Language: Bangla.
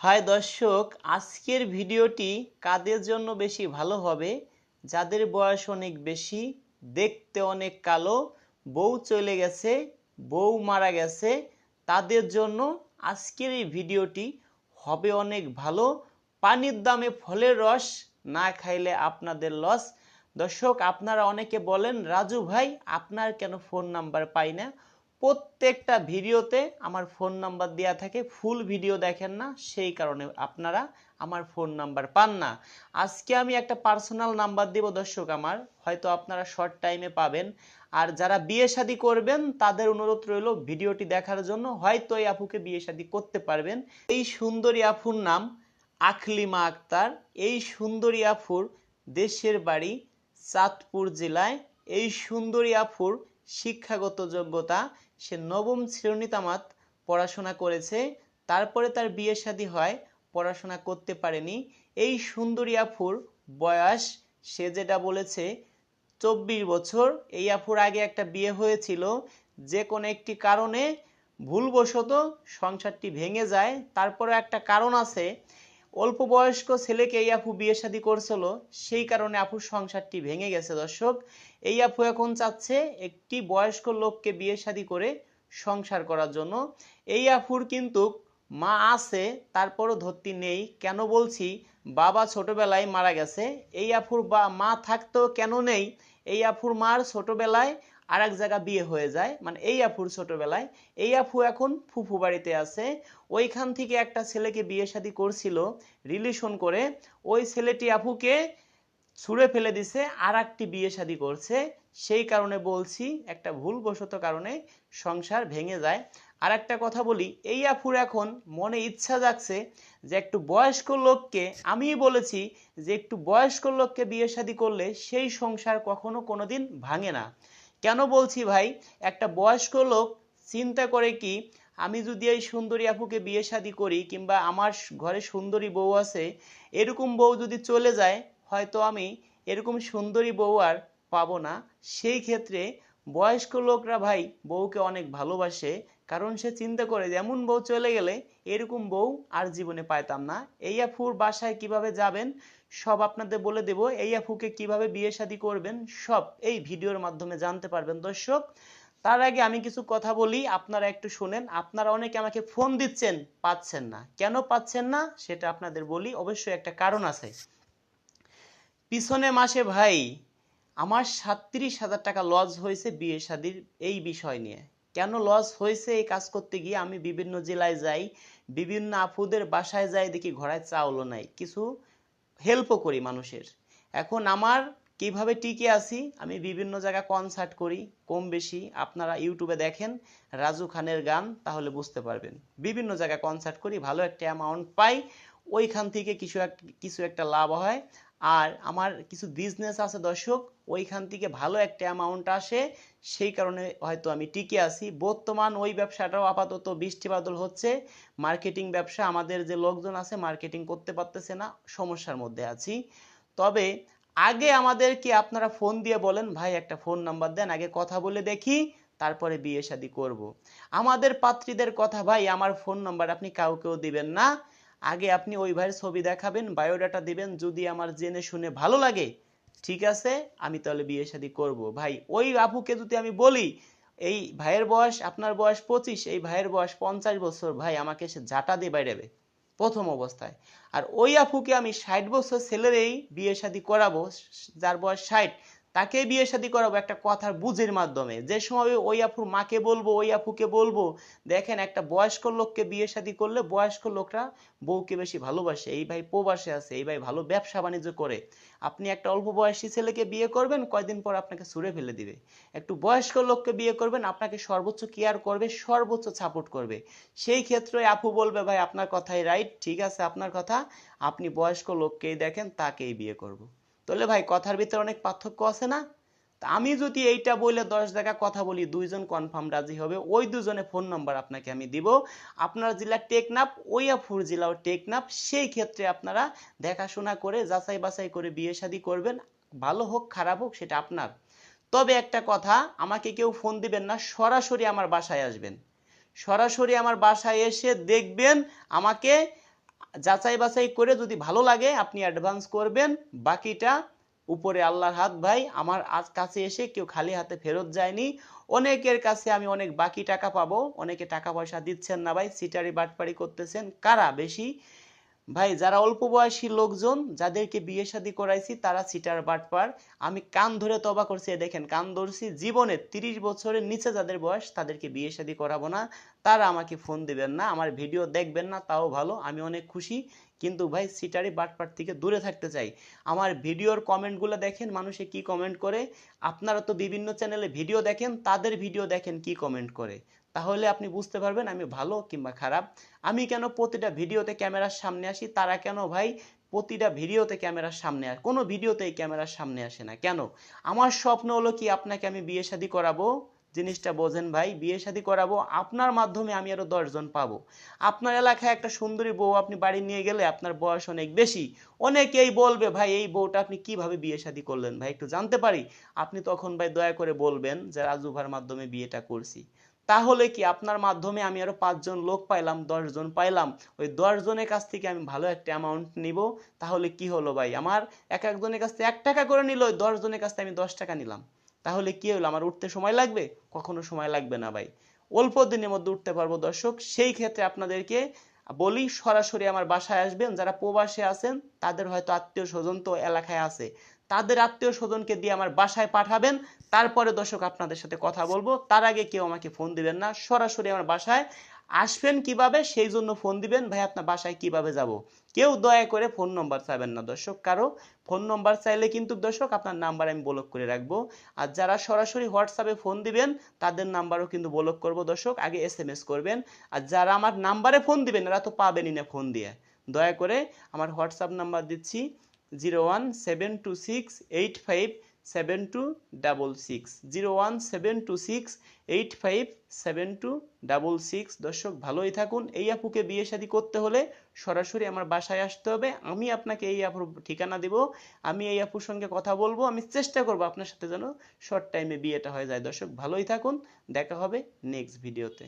হাই দর্শক, আজকের ভিডিওটি কাদের জন্য বেশি ভালো হবে? যাদের বয়স অনেক বেশি, দেখতে অনেক কালো, বউ চলে গেছে, বউ মারা গেছে, তাদের জন্য আজকের এই ভিডিওটি হবে অনেক ভালো। পানির দামে ফলের রস না খাইলে আপনাদের লস দর্শক, আপনারা অনেকে বলেন, রাজু ভাই, আপনার কেন ফোন নাম্বার পাই না? প্রত্যেকটা ভিডিওতে আমার ফোন নাম্বার দেওয়া থাকে, ফুল ভিডিও দেখেন না, সেই কারণে আপনারা আমার ফোন নাম্বার পান না। আজকে আমি একটা পার্সোনাল নাম্বার দেব দর্শক আমার, হয়তো আপনারা শর্ট টাইমে পাবেন। আর যারা বিয়ে শাদী করবেন, তাদের অনুরোধ রইল ভিডিওটি দেখার জন্য, হয়তো এই আপুকে বিয়ে শাদী করতে পারবেন। এই সুন্দরী আফুর নাম আখলিমা আক্তার। এই সুন্দরী আফুর দেশের বাড়ি চাঁদপুর জেলায়। এই সুন্দরী আফুর শিক্ষাগত যোগ্যতা সে নবম শ্রেণি তামাত পড়াশোনা করেছে, তারপরে তার বিয়ে শাদী হয়, পড়াশোনা করতে পারেনি। এই সুন্দরী আফুর বয়স, সে যেটা বলেছে, চব্বিশ বছর। এই আফুর আগে একটা বিয়ে হয়েছিল, যে কোনো একটি কারণে ভুলবশত সংসারটি ভেঙে যায়। তারপরে একটা কারণ আছে অল্প বয়স্ক ছেলেকে এই আপু বিয়ে শাদী করছিল, সেই কারণে আপুর সংসারটি ভেঙে গেছে, দর্শক। এই আপু এখন চাচ্ছে একটি বয়স্ক লোককে বিয়ে শাদী করে সংসার করার জন্য। এই আফুর কিন্তু মা আছে, তারপরও ধরতি নেই। কেন বলছি? বাবা ছোটবেলায় মারা গেছে। এই আফুর বা, মা থাকতেও কেন নেই? এই আফুর মার ছোটবেলায় আর এক জায়গা বিয়ে হয়ে যায়। মানে এই আফুর ছোটবেলায়। এই আফু এখন ফুফু বাড়িতে আছে। ওইখান থেকে একটা ছেলেকে বিয়ে শাদী করছিল রিলেশন করে। ওই ছেলেটি আফুকে ছুঁড়ে ফেলে দিছে আর একটি বিয়ে শাদী করছে। সেই কারণে বলছি একটা ভুলবশত কারণে সংসার ভেঙে যায়। আর একটা কথা বলি। এই আফুর এখন মনে ইচ্ছা জাগছে যে একটু বয়স্ক লোককে আমি বলেছি যে একটু বয়স্ক লোককে বিয়ে শাদী করলে সেই সংসার কখনো কোনোদিন ভাঙে না। কেন বলছি ভাই? একটা বয়স্ক লোক চিন্তা করে কি, আমি যদি এই সুন্দরী আপুকে বিয়ে শাদী করি কিংবা আমার ঘরে সুন্দরী বউ আছে, এরকম বউ যদি চলে যায়, হয়তো আমি এরকম সুন্দরী বউ আর পাবো না। সেই ক্ষেত্রে বয়স্ক লোকরা ভাই বউকে অনেক ভালোবাসে কারণ সে চিন্তা করে যে এমন বউ চলে গেলে এরকম বউ আর জীবনে পাইতাম না। এই আফুর বাসায় কীভাবে যাবেন? সব আপনাদের বলে দেব। এই আফুকে কীভাবে বিয়ে শাদী করবেন? সব এই ভিডিওর মাধ্যমে জানতে পারবেন দর্শক। তার আগে আমি কিছু কথা বলি। আপনারা একটু শুনেন। আপনারা অনেকে আমাকে ফোন দিচ্ছেন, পাচ্ছেন না। কেন পাচ্ছেন না? সেটা আপনাদের বলি। অবশ্যই একটা কারণ আছে। পিছনে মাসে ভাই, আমার সাতত্রিশ হাজার টাকা লস হয়েছে বিয়ে শাদির এই বিষয় নিয়ে। কেন লস হয়েছে এই কাজ করতে গিয়ে আমি বিভিন্ন জেলায় যাই, বিভিন্ন আপুদের বাসায় যাই, দেখি ঘোড়ায় চাউলও নাই। কিছু হেল্পও করি মানুষের। এখন আমার কীভাবে টিকে আছি, আমি বিভিন্ন জায়গায় কনসার্ট করি, কম বেশি। আপনারা ইউটিউবে দেখেন রাজু খানের গান, তাহলে বুঝতে পারবেন। বিভিন্ন জায়গায় কনসার্ট করি, ভালো একটা অ্যামাউন্ট পাই। ওইখান থেকে কিছু এক, কিছু একটা লাভ হয়। আর আমার কিছু বিজনেস আছে দর্শক, ওইখান থেকে ভালো একটা অ্যামাউন্ট আসে। সেই কারণে হয়তো আমি টিকে আছি। বর্তমান ওই ব্যবসাটাও আপাতত বৃষ্টি বাদল হচ্ছে। মার্কেটিং ব্যবসা, আমাদের যে লোকজন আছে মার্কেটিং করতে পারতেছে না, সমস্যার মধ্যে আছি। তবে আগে আমাদেরকে আপনারা ফোন দিয়ে বলেন, ভাই, একটা ফোন নাম্বার দেন, আগে কথা বলে দেখি, তারপরে বিয়ে শাদী করব। আমাদের পাত্রীদের কথা, ভাই, আমার ফোন নাম্বার আপনি কাউকেও দিবেন না। আগে আপনি ওই ভাইয়ের ছবি দেখাবেন, বায়োডাটা দিবেন, যদি আমার জেনে শুনে ভালো লাগে, ঠিক আছে? আমি তাহলে বিয়ে শাদী করব। ভাই, ওই আপুকে যদি আমি বলি, এই ভাইয়ের বয়স, আপনার বয়স পঁচিশ, এই ভাইয়ের বয়স পঞ্চাশ বছর, ভাই, আমাকে সে ঝাঁটা দিয়ে বাইরেবে প্রথম অবস্থায়। আর ওই আপুকে আমি ষাট বছর ছেলেরই বিয়ে শাদী করাবো, যার বয়স ষাট তাকে বিয়ে শাদী করাবো একটা কথার বুঝের মাধ্যমে। যে সময় ওই আপুর মাকে বলব, ওই আপুকে বলব, দেখেন একটা বয়স্ক লোককে বিয়ে শাদী করলে বয়স্ক লোকরা বউকে বেশি ভালোবাসে। এই ভাই প্রবাসে আছে, এই ভাই ভালো ব্যবসা বাণিজ্য করে। আপনি একটা অল্প বয়সী ছেলেকে বিয়ে করবেন, কয়দিন পর আপনাকে ছুঁড়ে ফেলে দিবে। একটু বয়স্ক লোককে বিয়ে করবেন, আপনাকে সর্বোচ্চ কেয়ার করবে, সর্বোচ্চ সাপোর্ট করবে। সেই ক্ষেত্রে আপু বলবে, ভাই, আপনার কথাই রাইট ঠিক আছে, আপনার কথা। আপনি বয়স্ক লোককেই দেখেন, তাকেই বিয়ে করব। তাহলে ভাই, কথার ভিতরে অনেক পার্থক্য আছে না? তা আমি যদি এইটা বলে দশ জায়গা কথা বলি, দুইজন কনফার্ম রাজি হবে, ওই দুজনে ফোন নাম্বার আপনাকে আমি দিব। আপনার জেলা টেকনাফ ওইয়াফুর জেলাও টেকনাফ, সেই ক্ষেত্রে আপনারা দেখাশোনা করে, যাচাই বাছাই করে বিয়ে শাদী করবেন। ভালো হোক, খারাপ হোক, সেটা আপনার। তবে একটা কথা, আমাকে কেউ ফোন দিবেন না, সরাসরি আমার বাসায় আসবেন। সরাসরি আমার বাসায় এসে দেখবেন আমাকে যাচাই বাছাই করে যদি ভালো লাগে, আপনি অ্যাডভান্স করবেন। বাকিটা উপরে আল্লাহর হাত ভাই, আমার আজ কাছে এসে কেউ খালি হাতে ফেরত যায়নি। অনেকের কাছে আমি অনেক বাকি টাকা পাবো, অনেকে টাকা পয়সা দিচ্ছেন না ভাই, সিটারি বাটপাড়ি করতেছেন। কারা বেশি? ভাই, যারা অল্প বয়সী লোকজন যাদেরকে বিয়ে শাদী করাইছি, তারা সিটার বাটপার আমি কান ধরে তবা করছি দেখেন, কান ধরছি। জীবনে তিরিশ বছরের নিচে যাদের বয়স, তাদেরকে বিয়ে শাদী করাবো না। তারা আমাকে ফোন দিবেন না, আমার ভিডিও দেখবেন না, তাও ভালো, আমি অনেক খুশি। কিন্তু ভাই, সিটারি বাটপার থেকে দূরে থাকতে চাই। আমার ভিডিওর কমেন্টগুলো দেখেন, মানুষে কি কমেন্ট করে? আপনারা তো বিভিন্ন চ্যানেলে ভিডিও দেখেন, তাদের ভিডিও দেখেন কি কমেন্ট করে। তাহলে আপনি বুঝতে পারবেন আমি ভালো কিংবা খারাপ। আমি কেন প্রতিটা ভিডিওতে ক্যামেরার সামনে আসি? তারা কেন ভাই প্রতিটা ভিডিওতে ক্যামেরার সামনে আসে কোনো ভিডিওতেই ক্যামেরার সামনে আসে না। কেন? আমার স্বপ্ন হলো কি আপনাকে আমি বিয়ে শাদী করাবো? জিনিসটা বোঝেন ভাই, বিয়ে শাদী করাবো। আপনার মাধ্যমে আমি আরও দশজন পাবো। আপনার এলাকায় একটা সুন্দরী বউ আপনি বাড়ি নিয়ে গেলে আপনার বয়স অনেক বেশি। অনেকেই বলবে, ভাই, এই বউটা আপনি কীভাবে বিয়ে শাদী করলেন? ভাই, একটু জানতে পারি? আপনি তখন ভাই দয়া করে বলবেন যে রাজু ভাইয়ের মাধ্যমে বিয়েটা করছি। তাহলে কি আপনার মাধ্যমে আমি আরও পাঁচজন লোক পাইলাম, দশজন পাইলাম? ওই দশ জনের কাছ থেকে আমি ভালো একটা অ্যামাউন্ট নিব। তাহলে কি হলো ভাই? আমার এক একজনের কাছ থেকে এক টাকা করে নিল, ওই দশ জনের কাছ থেকে আমি দশ টাকা নিলাম। তাহলে কি হলো? আমার উঠতে সময় লাগবে? কখনো সময় লাগবে না ভাই। অল্প দিনের মধ্যে উঠতে পারব দর্শক। সেই ক্ষেত্রে আপনাদেরকে বলি, সরাসরি আমার বাসায় আসবেন। যারা প্রবাসে আছেন, তাদের হয়তো আত্মীয় স্বজন তো এলাকায় আছে। তাদের আত্মীয় স্বজনকে দিয়ে আমার বাসায় পাঠাবেন। তারপরে দর্শক আপনাদের সাথে কথা বলব। তার আগে কেউ আমাকে ফোন দিবেন না। সরাসরি আমার বাসায় আসবেন কীভাবে, সেই জন্য ফোন দিবেন। ভাই, আপনার বাসায় কীভাবে যাব? কেউ দয়া করে ফোন নম্বর চাইবেন না দর্শক, কারও ফোন নম্বর চাইলে কিন্তু দর্শক আপনার নাম্বার আমি ব্লক করে রাখব। আর যারা সরাসরি হোয়াটসঅ্যাপে ফোন দিবেন, তাদের নাম্বারও কিন্তু ব্লক করব দর্শক। আগে এস এম এস করবেন। আর যারা আমার নাম্বারে ফোন দিবেন, এরা তো পাবেনই না ফোন দিয়ে। দয়া করে আমার হোয়াটসঅ্যাপ নাম্বার দিচ্ছি, zero one seven two six eight five seven two double six zero one seven two six eight five seven two double six দর্শক, ভালোই থাকুন। এই আপুকে বিয়ে শাদী করতে হলে সরাসরি আমার বাসায় আসতে হবে। আমি আপনাকে এই আপুর ঠিকানা দিব। আমি এই আপুর সঙ্গে কথা বলব। আমি চেষ্টা করব আপনার সাথে যেন শর্ট টাইমে বিয়েটা হয়ে যায়। দর্শক, ভালোই থাকুন। দেখা হবে নেক্সট ভিডিওতে